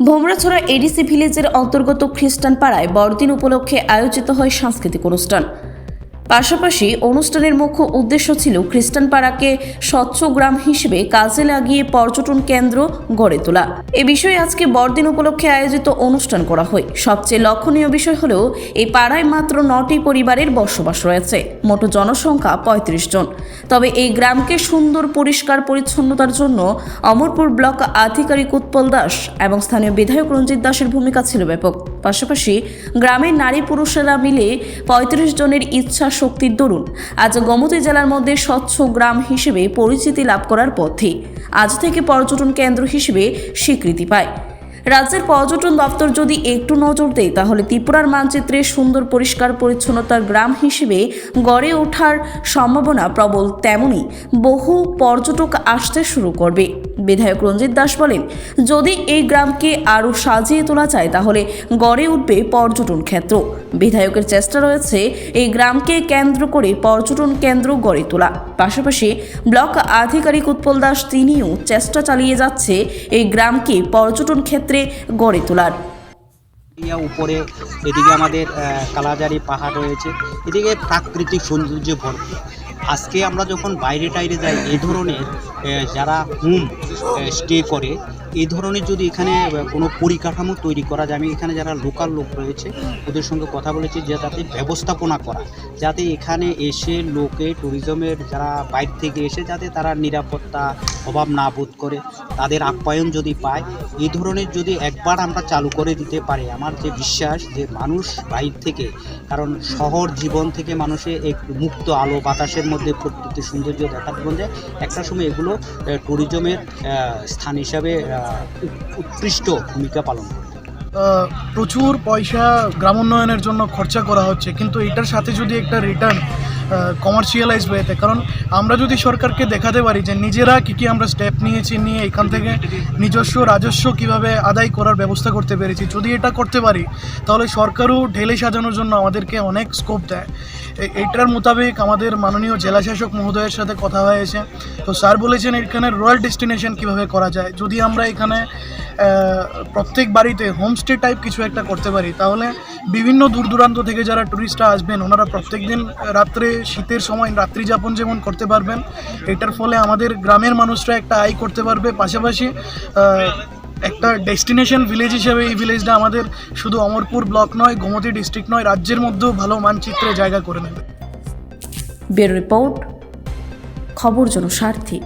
ভোমরাছড়া ADC ভিলেজের অন্তর্গত খ্রিস্টান পাড়ায় বড়দিন উপলক্ষে আয়োজিত হয় সাংস্কৃতিক অনুষ্ঠান। পাশাপাশি অনুষ্ঠানের মুখ্য উদ্দেশ্য ছিল খ্রিস্টান পাড়াকে স্বচ্ছ গ্রাম হিসেবে কাজে লাগিয়ে পর্যটন কেন্দ্র গড়ে তোলা। এ বিষয়ে আজকে বড়দিন উপলক্ষে আয়োজিত অনুষ্ঠান করা হয়। সবচেয়ে লক্ষণীয় বিষয় হলেও এই পাড়ায় মাত্র নটি পরিবারের বসবাস রয়েছে। মোট জনসংখ্যা পঁয়ত্রিশ জন। তবে এই গ্রামকে সুন্দর পরিষ্কার পরিচ্ছন্নতার জন্য অমরপুর ব্লক আধিকারিক উৎপল দাস এবং স্থানীয় বিধায়ক রঞ্জিত দাসের ভূমিকা ছিল ব্যাপক। পাশাপাশি গ্রামের নারী পুরুষেরা মিলে পঁয়ত্রিশ জনের ইচ্ছা শক্তির দরুন আজ গোমতী জেলার মধ্যে স্বচ্ছ গ্রাম হিসেবে পরিচিতি লাভ করার পথে আজ থেকে পর্যটন কেন্দ্র হিসেবে স্বীকৃতি পায়। রাজ্যের পর্যটন দপ্তর যদি একটু নজর দেয়, তাহলে ত্রিপুরার মানচিত্রে সুন্দর পরিষ্কার পরিচ্ছন্নতার গ্রাম হিসেবে গড়ে ওঠার সম্ভাবনা প্রবল। তেমনি বহু পর্যটক আসতে শুরু করবে। বিধায়ক রঞ্জিত দাস বলেন, যদি এই গ্রামকে আরও সাজিয়ে তোলা যায় তাহলে গড়ে উঠবে পর্যটন ক্ষেত্র। বিধায়কের চেষ্টা রয়েছে এই গ্রামকে কেন্দ্র করে পর্যটন কেন্দ্র গড়ে তোলা। পাশাপাশি ব্লক আধিকারিক উৎপল দাস তিনিও চেষ্টা চালিয়ে যাচ্ছে এই গ্রামকে পর্যটন ক্ষেত্রে গড়ে তোলার। উপরে, এদিকে আমাদের কালাজারি পাহাড় রয়েছে। এদিকে প্রাকৃতিক সৌন্দর্য ভরপুর। আজকে আমরা যখন বাইরে টাইরে যাই, এই ধরনের যারা হোম স্টে করে, এই ধরনের যদি এখানে কোনো পরিকাঠামো তৈরি করা যায়, আমি এখানে যারা লোকাল লোক রয়েছে, ওদের সঙ্গে কথা বলেছি যে যাতে ব্যবস্থাপনা করা, যাতে এখানে এসে লোকে ট্যুরিজমের যারা বাইরে থেকে এসে যাতে তারা নিরাপত্তা, অভাব না বোধ করে, তাদের আপ্যায়ন যদি পায়, এই ধরনের যদি একবার আমরা চালু করে দিতে পারি, আমার যে বিশ্বাস যে মানুষ বাইর থেকে, কারণ শহর জীবন থেকে মানুষে এক মুক্ত আলো বাতাসের মধ্যে প্রকৃতির সৌন্দর্য দেখার মধ্যে একটা সময় এগুলো ট্যুরিজমের স্থান হিসাবে উৎকৃষ্ট ভূমিকা পালন করে প্রচুর পয়সা গ্রাম উন্নয়নের জন্য খরচা করা হচ্ছে, কিন্তু এটার সাথে যদি একটা রিটার্ন কমার্শিয়ালাইজ হয়েছে কারণ আমরা যদি সরকারকে দেখাতে পারি যে নিজেরা কী কী আমরা স্টেপ নিয়েছি, নিয়ে এখান থেকে নিজস্ব, রাজস্ব কীভাবে আদায় করার ব্যবস্থা করতে পেরেছি, যদি এটা করতে পারি, তাহলে সরকারও ঢেলে সাজানোর জন্য আমাদেরকে অনেক স্কোপ দেয়। এইটার মোতাবেক আমাদের মাননীয় জেলাশাসক মহোদয়ের সাথে কথা হয়েছে। তো স্যার বলেছেন এখানে রয়্যাল ডেস্টিনেশন কীভাবে করা যায়? যদি আমরা এখানে প্রত্যেক বাড়িতে হোমস্টে টাইপ কিছু একটা করতে পারি, তাহলে বিভিন্ন দূর দূরান্ত থেকে যারা ট্যুরিস্টরা আসবেন, ওনারা প্রত্যেক দিন রাত্রে শীতের সময় রাত্রি যাপন যেমন করতে পারবেন, এটার ফলে আমাদের গ্রামের মানুষরা একটা আয় করতে পারবে। পাশাপাশি একটা ডেস্টিনেশন ভিলেজ হিসেবে এই ভিলেজটা আমাদের শুধু অমরপুর ব্লক নয়, গোমতী ডিস্ট্রিক্ট নয়, রাজ্যের মধ্যেও ভালো মানচিত্রে জায়গা করে নেবে। ব্যুরো রিপোর্ট, খবর জনস্বার্থী।